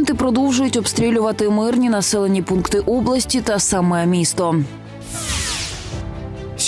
Окупанти продовжують обстрілювати мирні населені пункти області та саме місто.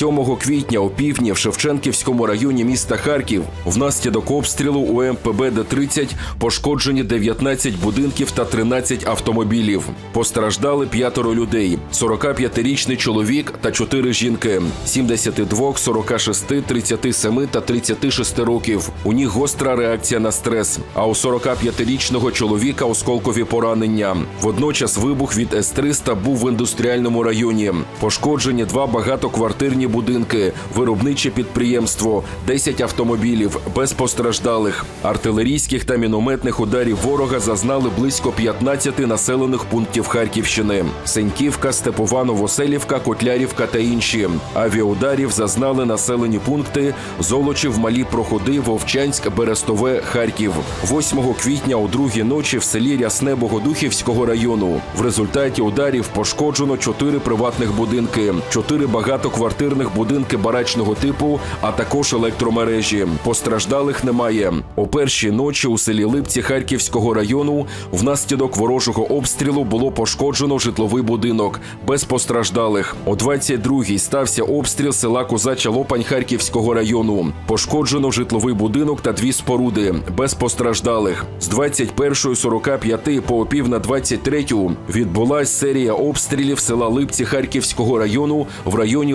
7 квітня у півдні в Шевченківському районі міста Харків внаслідок обстрілу у МПБ Д-30 пошкоджені 19 будинків та 13 автомобілів. Постраждали п'ятеро людей: 45-річний чоловік та 4 жінки, 72, 46, 37 та 36 років. У них гостра реакція на стрес. А у 45-річного чоловіка осколкові поранення. Водночас вибух від С-300 був в індустріальному районі. Пошкоджені два багатоквартирні будинки, виробниче підприємство, 10 автомобілів без постраждалих. Артилерійських та мінометних ударів ворога зазнали близько 15 населених пунктів Харківщини: Сеньківка, Степовано, Новоселівка, Котлярівка та інші. Авіаударів зазнали населені пункти Золочів, Малі Проходи, Вовчанськ, Берестове, Харків. 8 квітня у другій ночі в селі Рясне Богодухівського району. В результаті ударів пошкоджено 4 приватних будинки, 4 багатоквартирних будинки барачного типу, а також електромережі. Постраждалих немає. О першій ночі у селі Липці Харківського району внаслідок ворожого обстрілу було пошкоджено житловий будинок без постраждалих. О 22-й стався обстріл села Козача Лопань Харківського району. Пошкоджено житловий будинок та дві споруди без постраждалих. З 21.45 по опів на 23 відбулась серія обстрілів села Липці Харківського району в районі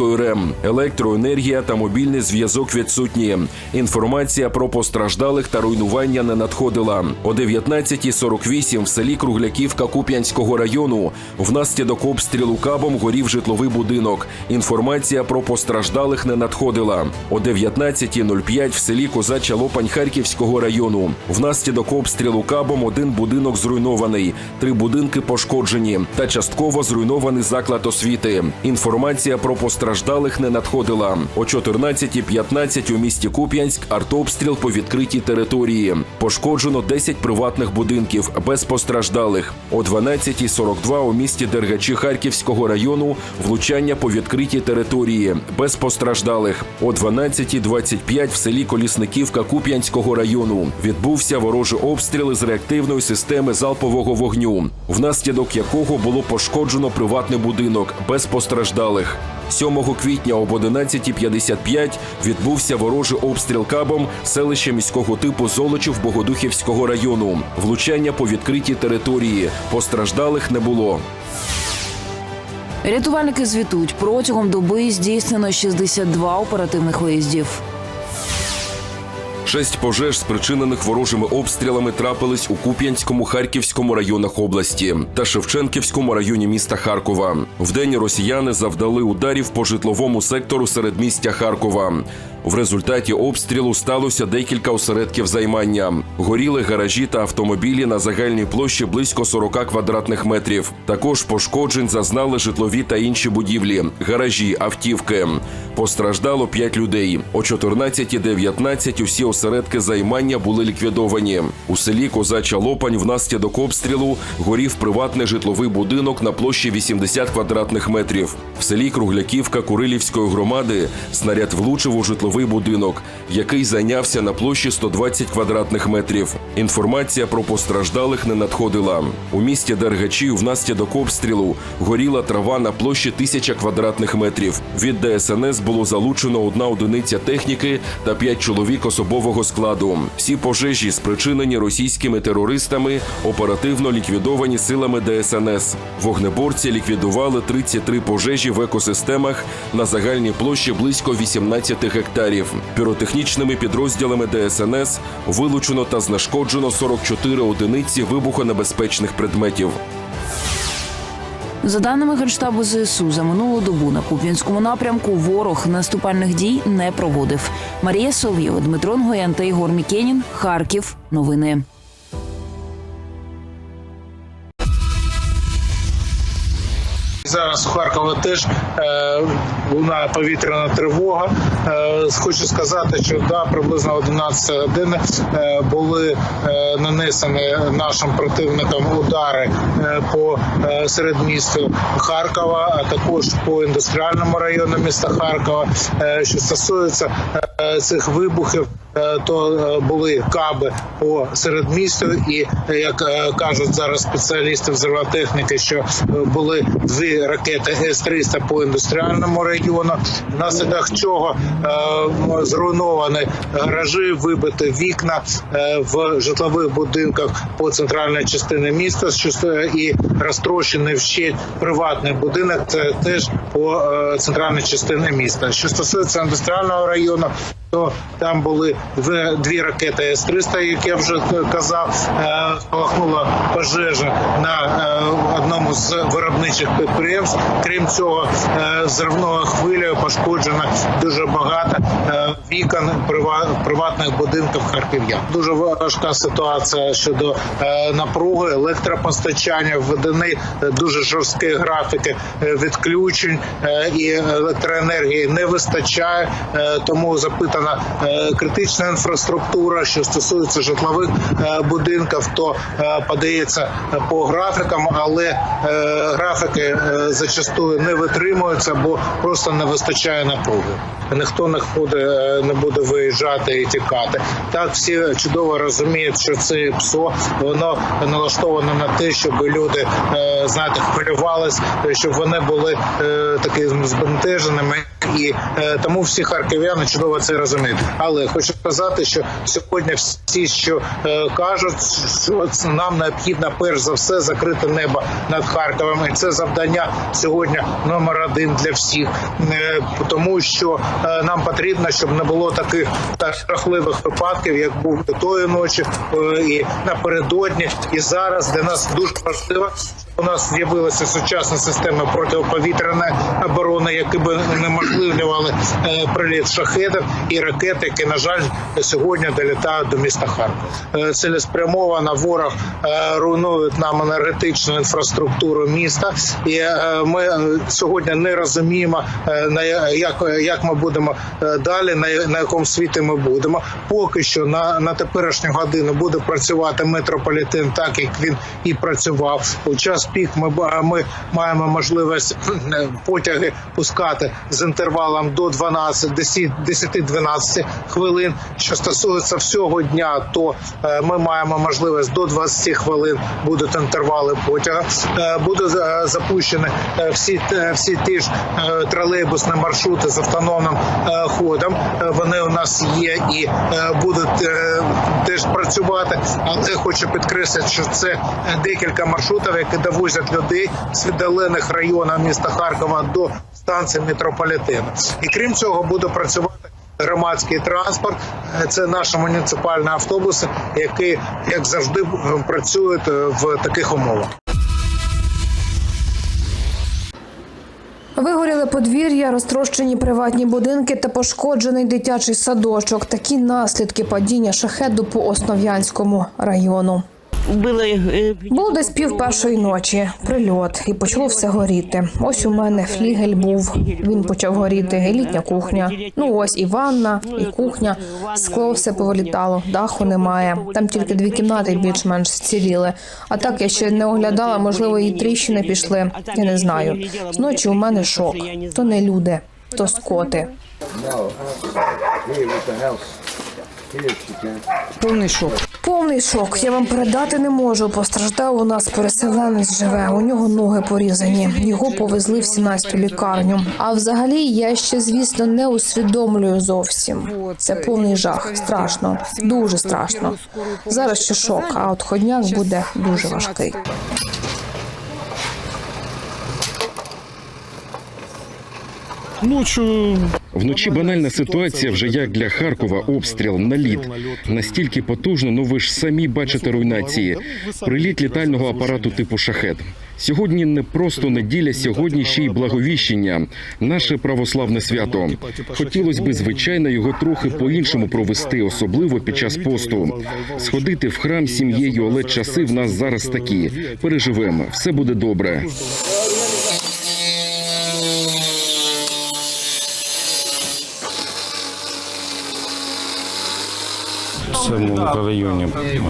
Липецької РЕМ. Електроенергія та мобільний зв'язок відсутні. Інформація про постраждалих та руйнування не надходила. О 19.48 в селі Кругляківка Куп'янського району внаслідок обстрілу кабом горів житловий будинок. Інформація про постраждалих не надходила. О 19.05 в селі Козача Лопань Харківського району внаслідок обстрілу кабом один будинок зруйнований, три будинки пошкоджені та частково зруйнований заклад освіти. Інформація про постраждалих не надходила. О 14.15 у місті Куп'янськ артобстріл по відкритій території. Пошкоджено 10 приватних будинків без постраждалих. О 12.42 у місті Дергачі Харківського району влучання по відкритій території без постраждалих. О 12.25 в селі Колісниківка Куп'янського району відбувся ворожий обстріл з реактивної системи залпового вогню, внаслідок якого було пошкоджено приватний будинок без постраждалих. 7 квітня об 11.55 відбувся ворожий обстріл кабом селища міського типу Золочів Богодухівського району. Влучання по відкритій території. Постраждалих не було. Рятувальники звітують протягом доби здійснено 62 оперативних виїздів. Шесть пожеж, спричинених ворожими обстрілами, трапились у Куп'янському, Харківському районах області та Шевченківському районі міста Харкова. Вдень росіяни завдали ударів по житловому сектору середмістя Харкова. В результаті обстрілу сталося декілька осередків займання. Горіли гаражі та автомобілі на загальній площі близько 40 квадратних метрів. Також пошкоджень зазнали житлові та інші будівлі, гаражі, автівки. Постраждало 5 людей. О 14.19 усі осередки займання були ліквідовані. У селі Козача Лопань внаслідок обстрілу горів приватний житловий будинок на площі 80 квадратних метрів. В селі Кругляківка Курилівської громади снаряд влучив у житловий будинок, який зайнявся на площі 120 квадратних метрів. Інформація про постраждалих не надходила. У місті Дергачі внаслідок обстрілу горіла трава на площі 1000 квадратних метрів. Від ДСНС було залучено одна одиниця техніки та п'ять чоловік особового складу. Всі пожежі, спричинені російськими терористами, оперативно ліквідовані силами ДСНС. Вогнеборці ліквідували 33 пожежі в екосистемах на загальній площі близько 18 гектарів. Піротехнічними підрозділами ДСНС вилучено та знешкоджено 44 одиниці вибухонебезпечних предметів. За даними Генштабу ЗСУ, за минулу добу на Куп'янському напрямку ворог наступальних дій не проводив. Марія Солов'єва, Дмитро Нгоян та Ігор Мікенін. Харків. Новини. Зараз у Харкові теж е, лунає повітряна тривога. Е, хочу сказати, що да, приблизно 11 годин е, були нанесені нашим противникам удари по середмістю Харкова, а також по індустріальному району міста Харкова. Що стосується цих вибухів, то е, були каби по середмістю, і е, як е, кажуть зараз спеціалісти взривотехніки, що е, були дві ракети С-300 по індустріальному району, внаслідок чого е, зруйновані гаражі, вибиті вікна е, в житлових будинках по центральній частині міста, с- і розтрощений вщент приватний будинок. Це теж по е, центральній частині міста. Що стосується індустріального району. То там були дві, дві ракети С-300, як я вже казав, е, спалахнула пожежа на е, одному з виробничих підприємств. Крім цього, е, зривною хвилею пошкоджено дуже багато вікон прива- приватних будинків харків'ян. Дуже важка ситуація щодо напруги, електропостачання, введені дуже жорсткі графіки відключень і електроенергії не вистачає, тому запитана е, критична інфраструктура, що стосується житлових е, будинків, то е, подається е, по графікам, але графіки зачастую не витримуються, бо просто не вистачає напруги. Ніхто не буде, не буде виїжджати і тікати. Так всі чудово розуміють, що це ПСО воно налаштоване на те, щоб люди знаєте, хвилювались, щоб вони були такі збентеженими, і тому всі харків'яни чудово це розуміють. Але хочу сказати, що сьогодні всі, що е, кажуть, що нам необхідно перш за все закрити небо над Харковом, і це завдання сьогодні номер один для всіх, Е, тому що е, нам потрібно, щоб не було таких так, жахливих випадків, як був тої ночі е, і напередодні, і зараз для нас дуже важливо. У нас з'явилася сучасна система протиповітряної оборони, які б унеможливлювали е, приліт шахедів і ракет, які на жаль сьогодні долітають до міста Харкова. Е, Цілеспрямовано ворог е, руйнує нам енергетичну інфраструктуру міста, і е, ми сьогодні не розуміємо на як, як ми будемо далі, на, на якому світі ми будемо. Поки що на, на теперішню годину буде працювати метрополітен, так як він і працював. У час пік ми, ми маємо можливість потяги пускати з інтервалом до 12, 10-12 хвилин. Що стосується всього дня, то е, ми маємо можливість до 20 хвилин будуть інтервали потяга. Е, Буде е, запущені всі всі ті ж тролейбусні маршрути з автономним ходом. Вони у нас є і будуть теж працювати. Але хочу підкреслити, що це декілька маршрутів, які довозять людей з віддалених районів міста Харкова до станції метрополітену. І крім цього, буде працювати. Громадський транспорт Е, це наші муніципальні автобуси, які як завжди е, працюють е, в таких умовах. Вигоріли подвір'я, розтрощені приватні будинки та пошкоджений дитячий садочок. Такі наслідки падіння шахеду по Основ'янському району. Було, е, Було десь пів першої ночі. Прильот і почало все горіти. Ось у мене флігель був. Він почав горіти. І літня кухня. Ну ось і ванна, і кухня. Скло все повилітало, даху немає. Там тільки дві кімнати більш-менш зціліли. А так я ще не оглядала. Можливо, і тріщини пішли. Я не знаю. Зночі у мене шок. То не люди, то скоти. Повний шок. Повний шок. Я вам передати не можу. Постраждав у нас переселенець живе. У нього ноги порізані. Його повезли в 17-ту лікарню. А взагалі я ще, звісно, не усвідомлюю зовсім. Це повний жах. Страшно, дуже страшно. Зараз ще шок, а от ходняк буде дуже важкий. Ночью Вночі банальна ситуація вже як для Харкова обстріл наліт. Настільки потужно, ну ви ж самі бачите руйнації. Приліт літального апарату типу шахет. Сьогодні не просто неділя, сьогодні ще й благовіщення. Наше православне свято. Хотілося би, звичайно, його трохи по-іншому провести, особливо під час посту. Сходити в храм сім'єю, але часи в нас зараз такі. Переживемо, все буде добре. Цьому районі е,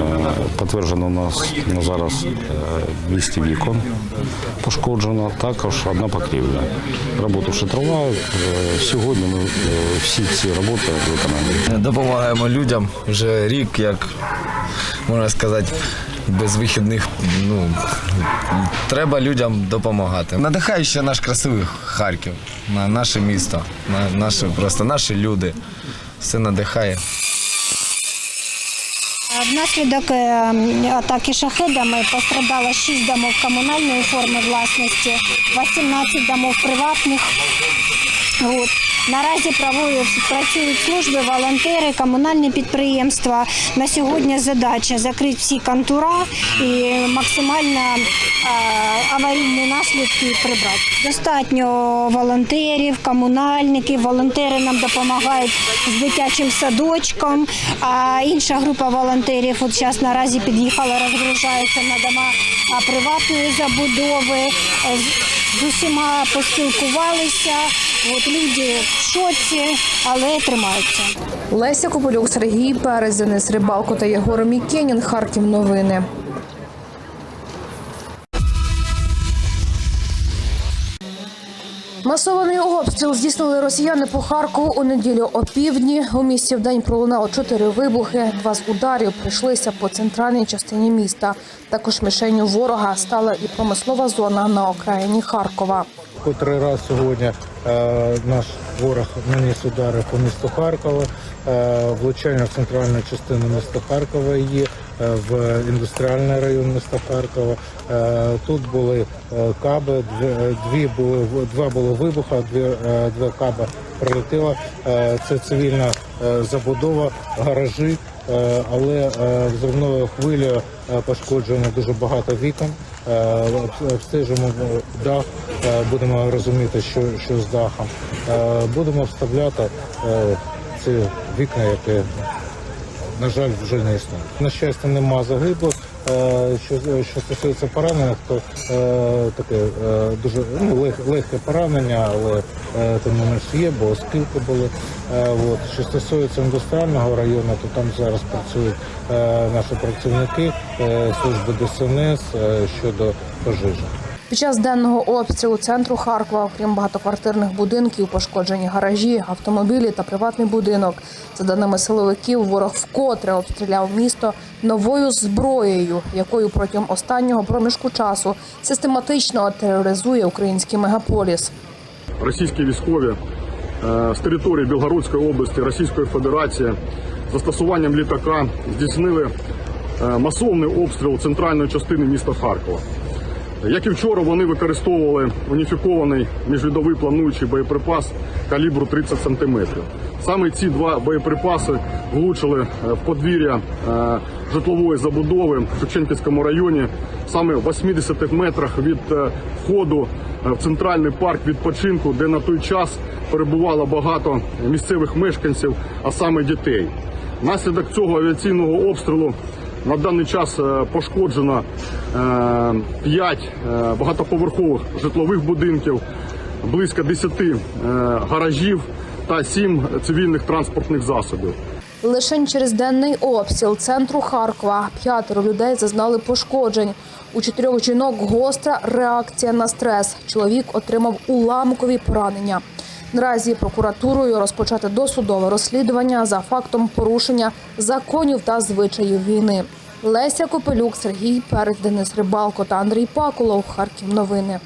підтверджено у нас на зараз е, 200 вікон пошкоджено, також одна покрівля. Робота ще триває. Е, Сьогодні ми е, всі ці роботи виконаємо. Допомагаємо людям вже рік, як можна сказати, без вихідних. Ну, треба людям допомагати. Надихає ще наш красивий Харків, на наше місто, на наші, просто наші люди. Все надихає. Внаслідок е, атаки шахедами пострадало 6 домов комунальної форми власності, 18 домов приватних. От. Наразі працюють служби, волонтери, комунальні підприємства. На сьогодні задача закрити всі контура і максимально аварійні наслідки прибрати. Достатньо волонтерів, комунальників. Волонтери нам допомагають з дитячим садочком. А інша група волонтерів от зараз наразі під'їхала, розгружається на дома приватної забудови. З усіма поспілкувалися. От люди в шоці, але тримаються. Леся Копилюк, Сергій Перець, Денис Рибалко та Єгор Мікенін. Харків новини. Масований обстріл здійснили росіяни по Харкову у неділю опівдні. У місті вдень пролунало чотири вибухи. Два з ударів прийшлися по центральній частині міста. Також мішенню ворога стала і промислова зона на окраїні Харкова. Котрий раз сьогодні е, наш ворог наніс удари по місту Харкова, е, влучання в центральну частину міста Харкова є, в індустріальний район міста Харкова. Е, тут були е, каби, дві, е, дві були два було вибуха, дві, е, два каби прилетіло. Е, це цивільна е, забудова, гаражі. Е, але е, взривною хвилею е, пошкоджено дуже багато вікон. Е, обс- Обстежимо дах, е, будемо розуміти, що, що з дахом. Е, Будемо вставляти е, ці вікна, які, на жаль, вже не існують. На щастя, нема загиблих. Е, Що, що стосується поранених, то е, таке е, дуже ну, лег, легке поранення, але е, тим не менш є, бо оскілки були. Е, от. Що стосується індустріального району, то там зараз працюють е, наші працівники е, служби ДСНС е, щодо пожежі. Під час денного обстрілу центру Харкова, окрім багатоквартирних будинків, пошкоджені гаражі, автомобілі та приватний будинок. За даними силовиків, ворог вкотре обстріляв місто новою зброєю, якою протягом останнього проміжку часу систематично тероризує український мегаполіс. російські військові е, з території Білгородської області Російської Федерації застосуванням літака здійснили е, масовний обстріл центральної частини міста Харкова. Як і вчора, вони використовували уніфікований міжльодовий плануючий боєприпас калібру 30 см. Саме ці два боєприпаси влучили е, в подвір'я е, житлової забудови в Шевченківському районі, саме в 80 метрах від е, входу в центральний парк відпочинку, де на той час перебувало багато місцевих мешканців, а саме дітей. Внаслідок цього авіаційного обстрілу на даний час е, пошкоджено 5 багатоповерхових житлових будинків, близько 10 е, гаражів та 7 цивільних транспортних засобів. Лише через денний обстріл центру Харкова п'ятеро людей зазнали пошкоджень. У чотирьох жінок гостра реакція на стрес. Чоловік отримав уламкові поранення. Наразі прокуратурою розпочати досудове розслідування за фактом порушення законів та звичаїв війни. Леся Копелюк, Сергій Перець, Денис Рибалко та Андрій Пакулов. Харків новини.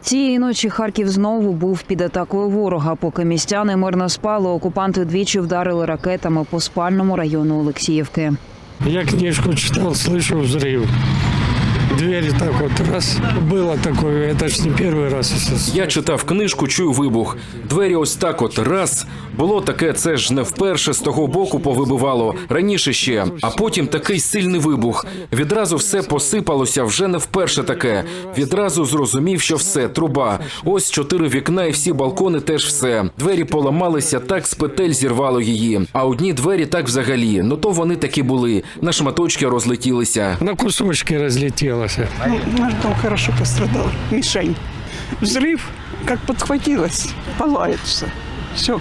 Цієї ночі Харків знову був під атакою ворога. Поки містяни мирно спали, окупанти двічі вдарили ракетами по спальному району Олексіївки. Я книжку читал, слышу взрыв. Двери так вот раз. Было такое, это ж не первый раз. если Я читав книжку, чую вибух. Двері ось так от раз. Було таке, це ж не вперше з того боку повибивало. Раніше ще, а потім такий сильний вибух. Відразу все посипалося, вже не вперше таке. Відразу зрозумів, що все, труба. Ось чотири вікна і всі балкони теж все. Двері поламалися, так з петель зірвало її. А одні двері так взагалі. Ну то вони такі були. На шматочки розлетілися. На кусочки разлетелось. Ну, наш дом хорошо пострадал. Мишень. Взрыв, как подхватилось, палает все. Все,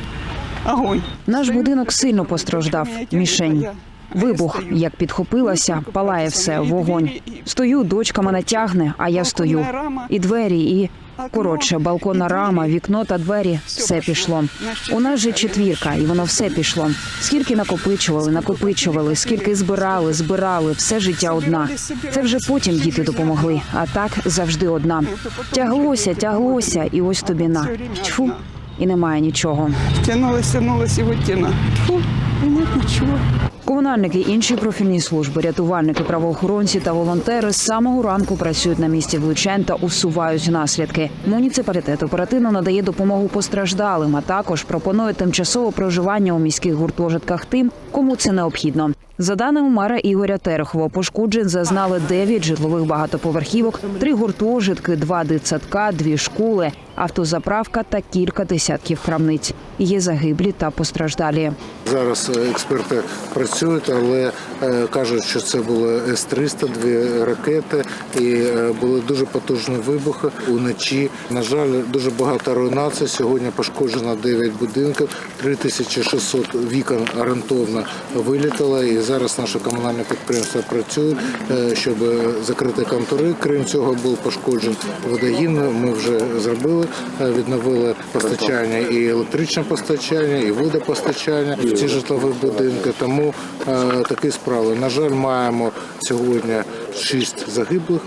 огонь. Наш будинок сильно постраждав. Мішень. Вибух, як підхопилася, палає все, вогонь. Стою, дочка мене тягне, а я стою. І двері, і коротше, балконна рама, вікно та двері все пішло. У нас же четвірка, і воно все пішло. Скільки накопичували, накопичували, скільки збирали, збирали, все життя одна. Це вже потім діти допомогли. А так завжди одна. Тяглося, тяглося, і ось тобі на. Тьфу, і немає нічого. Тянулась, тянулась и вот тяна. Фу, и нет ничего. Комунальники, інші профільні служби, рятувальники, правоохоронці та волонтери з самого ранку працюють на місці влучань та усувають наслідки. Муніципалітет оперативно надає допомогу постраждалим, а також пропонує тимчасове проживання у міських гуртожитках тим, кому це необхідно. За даними мера Ігоря Терехова, пошкоджень зазнали 9 житлових багатоповерхівок, три гуртожитки, два дитсадка, дві школи, автозаправка та кілька десятків крамниць. Є загиблі та постраждалі. Зараз е, експерти працюють, але е, кажуть, що це були С-300, дві ракети, і е, були дуже потужні вибухи уночі. На жаль, дуже багато руйнацій. Сьогодні пошкоджено 9 будинків, 3600 вікон орієнтовно вилітало. І зараз наше комунальне підприємство працює, е, щоб закрити контури. Крім цього, був пошкоджений водогін. Ми вже зробили, е, відновили постачання і електричне постачання, і водопостачання в ці житлові будинки. Тому е, такі справи. На жаль, маємо сьогодні 6 загиблих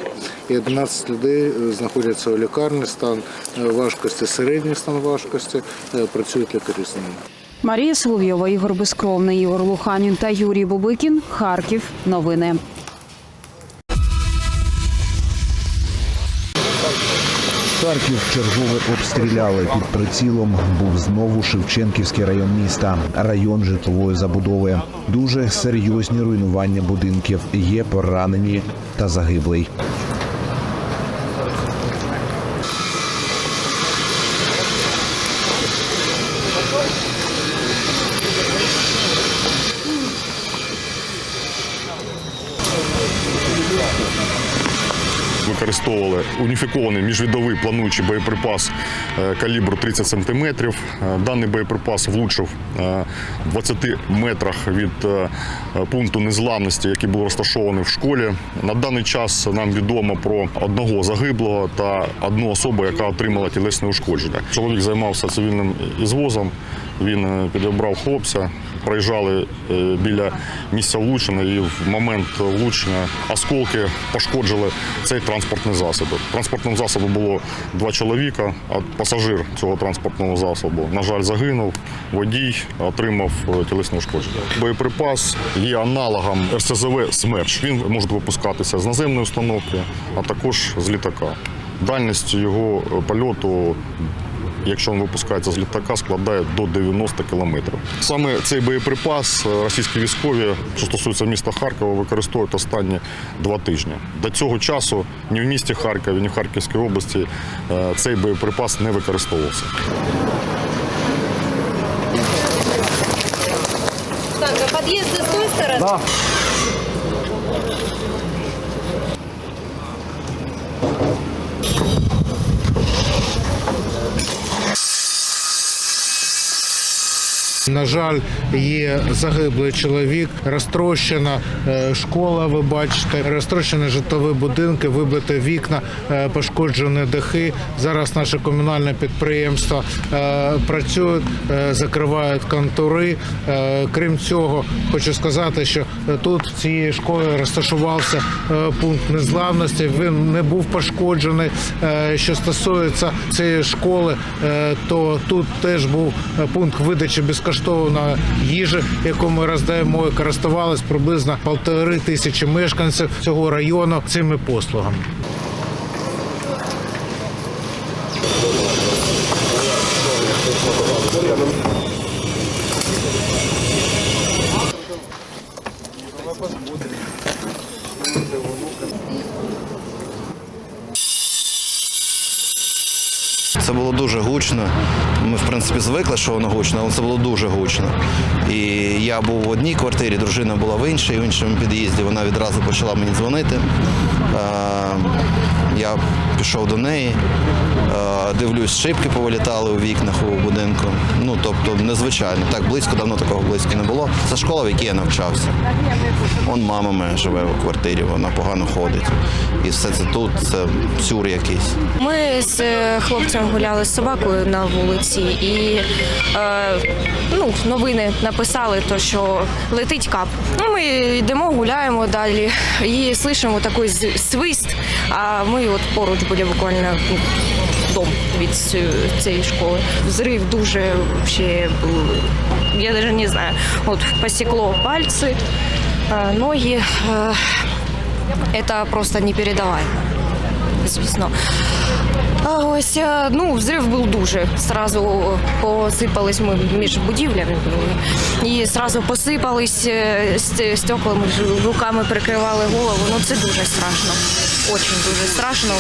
і 11 людей знаходяться у лікарні. Стан важкості, середній стан важкості. Працюють лікарі з ними. Марія Соловйова, Ігор Безкровний, Ігор Луханін та Юрій Бубикін. Харків. Новини. Харків чергове обстріляли під прицілом. Був знову Шевченківський район міста, район житлової забудови. Дуже серйозні руйнування будинків. Є поранені та загиблий. Використовували уніфікований міжвідовий плануючий боєприпас е, калібру 30 см. Даний боєприпас влучив е, в 20 метрах від е, пункту незламності, який був розташований в школі. На даний час нам відомо про одного загиблого та одну особу, яка отримала тілесне ушкодження. Чоловік займався цивільним ізвозом. Він е, підібрав хлопця, проїжджали е, біля місця влучення, і в момент влучення осколки пошкоджили цей транспортний засіб. Транспортним засобом було два чоловіка, а пасажир цього транспортного засобу, на жаль, загинув. Водій отримав е, тілесне ушкодження. Боєприпас є аналогом РСЗВ «Смерч». Він може випускатися з наземної установки, а також з літака. Дальність його е, польоту якщо він випускається з літака, складає до 90 кілометрів. Саме цей боєприпас е, російські військові, що стосується міста Харкова, використовують останні два тижні. До цього часу ні в місті Харкові, ні в Харківській області е, цей боєприпас не використовувався. Так, а подъезд с той На жаль, є загиблий чоловік, розтрощена е, школа. Ви бачите, розтрощені житлові будинки, вибиті вікна, е, пошкоджені дахи. Зараз наше комунальне підприємство е, працює, закривають контури. Крім цього, хочу сказати, що тут в цій школі розташувався пункт незламності. Він не був пошкоджений. Що стосується цієї школи, то тут теж був пункт видачі безкоштовної їжа, яку ми роздаємо. І приблизно полтори тисячі мешканців цього району цими послугами. Це було дуже гучно. Ми, в принципі, звикли, що воно гучно, але це було дуже гучно. І я був в одній квартирі, дружина була в іншій, в іншому під'їзді. Вона відразу почала мені дзвонити. Е, Я пішов до неї. Е, Дивлюсь, шибки повилітали у вікнах у будинку. Ну тобто незвичайно. Так близько, давно такого близько не було. Це школа, в якій я навчався. Он мама моя живе у квартирі, вона погано ходить. І все це тут, це сюр якийсь. Ми з е, хлопцем гуляли з собакою на вулиці і е, ну, новини написали, то, що летить кап. Ну, ми йдемо, гуляємо далі і слышимо такий свист, а ми от поруч були буквально дом від цієї школи. Взрив дуже вообще, був, я навіть не знаю, от посікло пальці, е, ноги. Е, это просто непередаваемо звісно. А ось е, ну, взрив був дуже. Сразу посипались ми між будівлями. І сразу посипались ст- стеклами, руками прикривали голову. Ну це дуже страшно. Очень дуже страшно.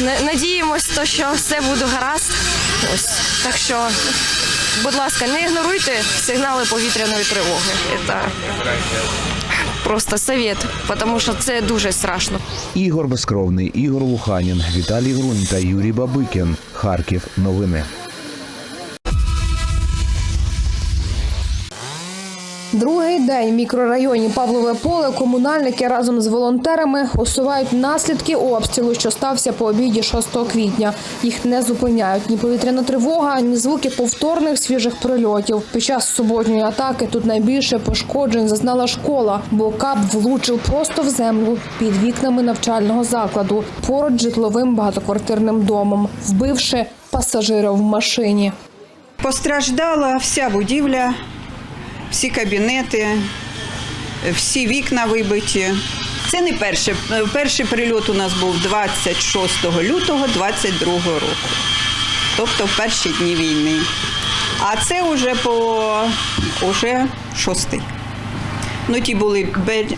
На- Надіємось, то, що все буде гаразд. Ось. Так що, будь ласка, не ігноруйте сигнали повітряної тривоги. Це просто совет, тому що це дуже страшно. Ігор Безкровний, Ігор Луханін, Віталій Грунь та Юрій Бабикін. Харків. Новини. Другий день в мікрорайоні Павлове поле комунальники разом з волонтерами усувають наслідки обстрілу, що стався по обіді 6 квітня. Їх не зупиняють ні повітряна тривога, ні звуки повторних свіжих прильотів. Під час суботньої атаки тут найбільше пошкоджень зазнала школа, бо кап влучив просто в землю під вікнами навчального закладу поруч житловим багатоквартирним домом, вбивши пасажира в машині. Постраждала вся будівля, всі кабінети, всі вікна вибиті. Це не перший. Перший прильот у нас був 26 лютого 22 року, тобто в перші дні війни. А це вже по уже шостий. Ну, ті були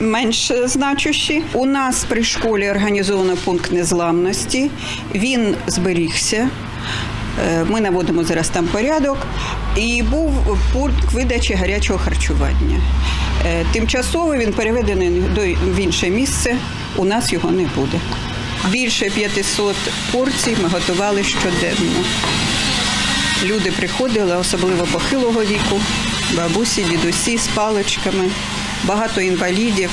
менш значущі. У нас при школі організовано пункт незламності. Він зберігся. Е, Ми наводимо зараз там порядок. І був пункт видачі гарячого харчування. Е, Тимчасово він переведений в інше місце. У нас його не буде. Більше 500 порцій ми готували щоденно. Люди приходили, особливо похилого віку, бабусі, дідусі з паличками, багато інвалідів.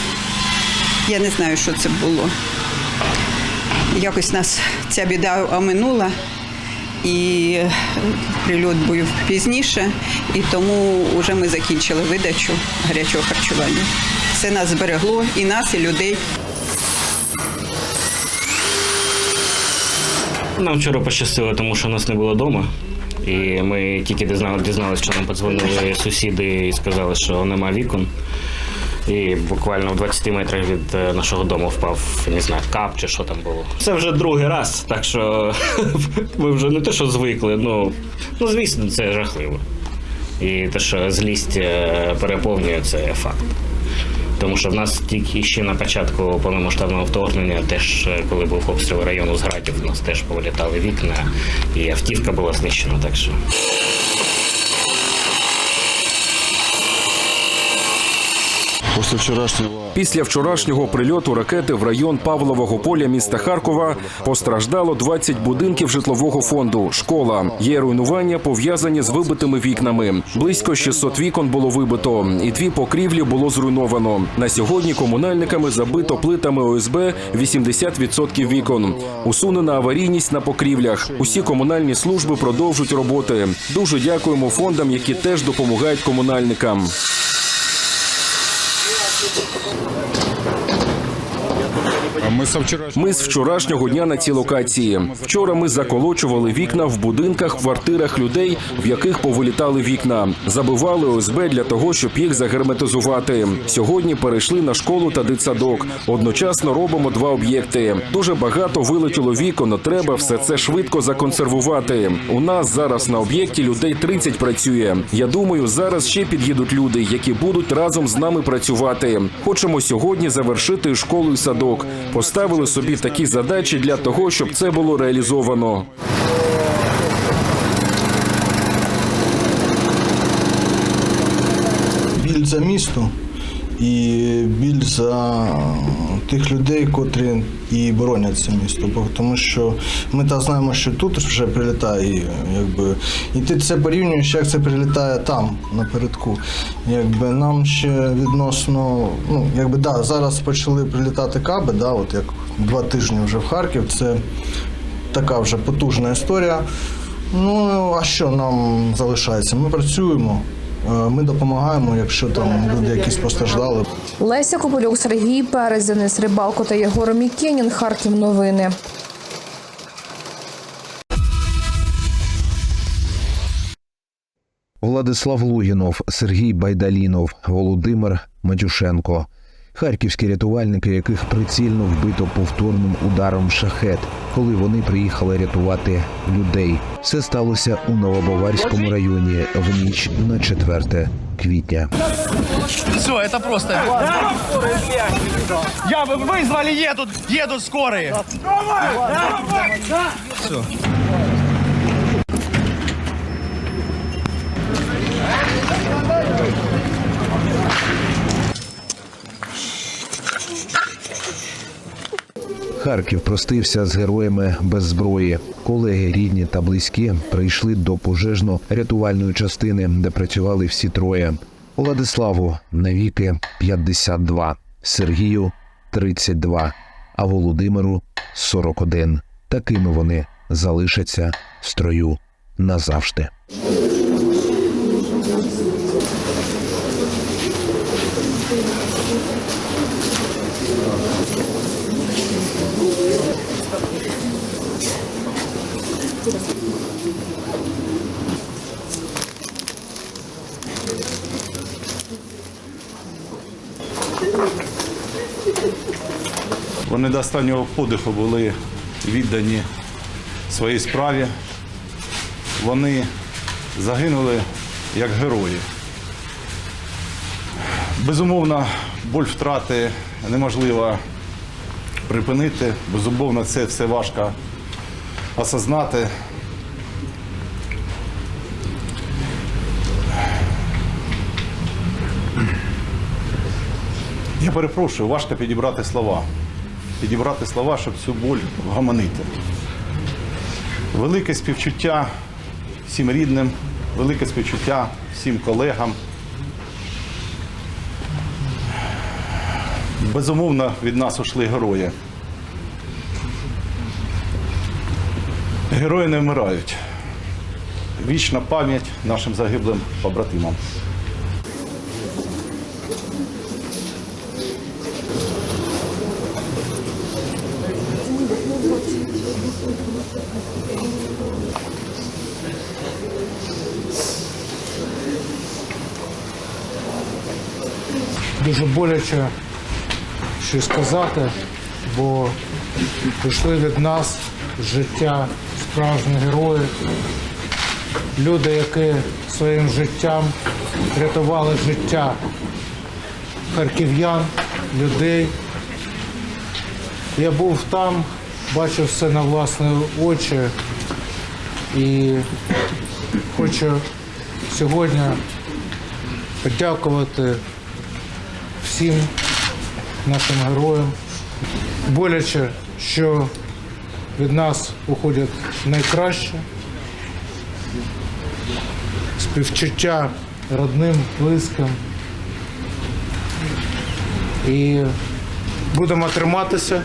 Я не знаю, що це було. Якось нас ця біда оминула, і прильот був пізніше, і тому вже ми закінчили видачу гарячого харчування. Це нас зберегло і нас, і людей. Нам вчора пощастило, тому що нас не було вдома. І ми тільки дізналися, що нам подзвонили сусіди і сказали, що нема вікон. І буквально в 20 метрах від е, нашого дому впав, не знаю, кап чи що там було. Це вже другий раз, так що ми вже не те, що звикли, ну, ну звісно, це жахливо. І те, що злість е, переповнює, це факт. Тому що в нас тільки ще на початку повномасштабного вторгнення, теж е, коли був обстріл району Згратів, у нас теж повилітали вікна, і автівка була знищена. Так що Після вчорашнього Після вчорашнього прильоту ракети в район Павлового поля міста Харкова постраждало 20 будинків житлового фонду. Школа є руйнування пов'язані з вибитими вікнами. Близько 600 вікон було вибито, і дві покрівлі було зруйновано. На сьогодні комунальниками забито плитами ОСБ 80% вікон. Усунена аварійність на покрівлях. Усі комунальні служби продовжують роботи. Дуже дякуємо фондам, які теж допомагають комунальникам. Ми з вчора з вчорашнього дня на цій локації. Вчора ми заколочували вікна в будинках, квартирах людей, в яких повилітали вікна. Забивали ОСБ для того, щоб їх загерметизувати. Сьогодні перейшли на школу та дитсадок. Одночасно робимо два об'єкти. Дуже багато вилетіло вікон. Треба все це швидко законсервувати. У нас зараз на об'єкті людей 30 працює. Я думаю, зараз ще під'їдуть люди, які будуть разом з нами працювати. Хочемо сьогодні завершити школу і садок. Поставили собі такі задачі для того, щоб це було реалізовано. біль за місто і біль за тих людей, котрі і боронять це місто. Тому що ми та знаємо, що тут вже прилітає, і, якби, і ти це порівнюєш, як це прилітає там, напередку. Якби нам ще відносно, ну якби да, зараз почали прилітати каби, да, от як два тижні вже в Харків. Це така вже потужна історія. Ну а що нам залишається? Ми працюємо, ми допомагаємо, якщо там люди якісь постраждали. Леся Кополюк, Сергій Перець, Денис Рибалко та Єгор Мікенін. Харків новини. Владислав Лугінов, Сергій Байдалінов, Володимир Матюшенко. Харківські рятувальники, яких прицільно вбито повторним ударом шахет, коли вони приїхали рятувати людей. Це сталося у Новобаварському районі в ніч на 4 квітня. Все, это просто. Я вы вызвали, едут, едут скорые. Все. Харків простився з героями без зброї. Колеги, рідні та близькі прийшли до пожежно-рятувальної частини, де працювали всі троє. Владиславу навіки 52, Сергію 32, а Володимиру 41. Такими вони залишаться в строю назавжди. Вони до останнього подиху були віддані своїй справі. Вони загинули як герої. Безумовно, боль втрати неможливо припинити. Безумовно, це все важко осознати. Я перепрошую, важко підібрати слова. Підібрати слова, щоб цю боль вгаманити. Велике співчуття всім рідним, велике співчуття всім колегам. Безумовно, від нас ушли герої. Герої не вмирають. Вічна пам'ять нашим загиблим побратимам. Дуже боляче щось сказати, бо пішли від нас життя справжні герої, люди, які своїм життям рятували життя харків'ян, людей. Я був там, бачив все на власні очі і хочу сьогодні подякувати всім нашим героям. Боляче, що від нас уходять найкраще. Співчуття родним, близьким. І будемо триматися.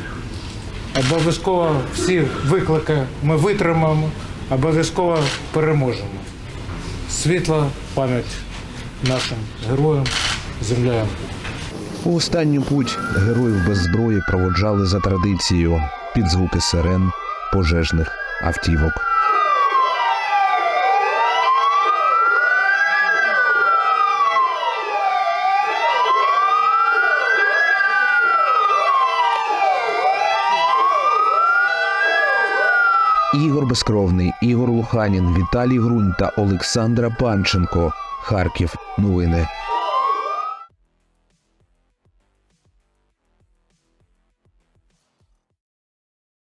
Обов'язково всі виклики ми витримаємо, обов'язково переможемо. Світла пам'ять нашим героям, землям. У останню путь героїв без зброї проводжали за традицією під звуки сирен пожежних автівок. Ігор Безкровний, Ігор Луханін, Віталій Грунь та Олександра Панченко. Харків. Новини.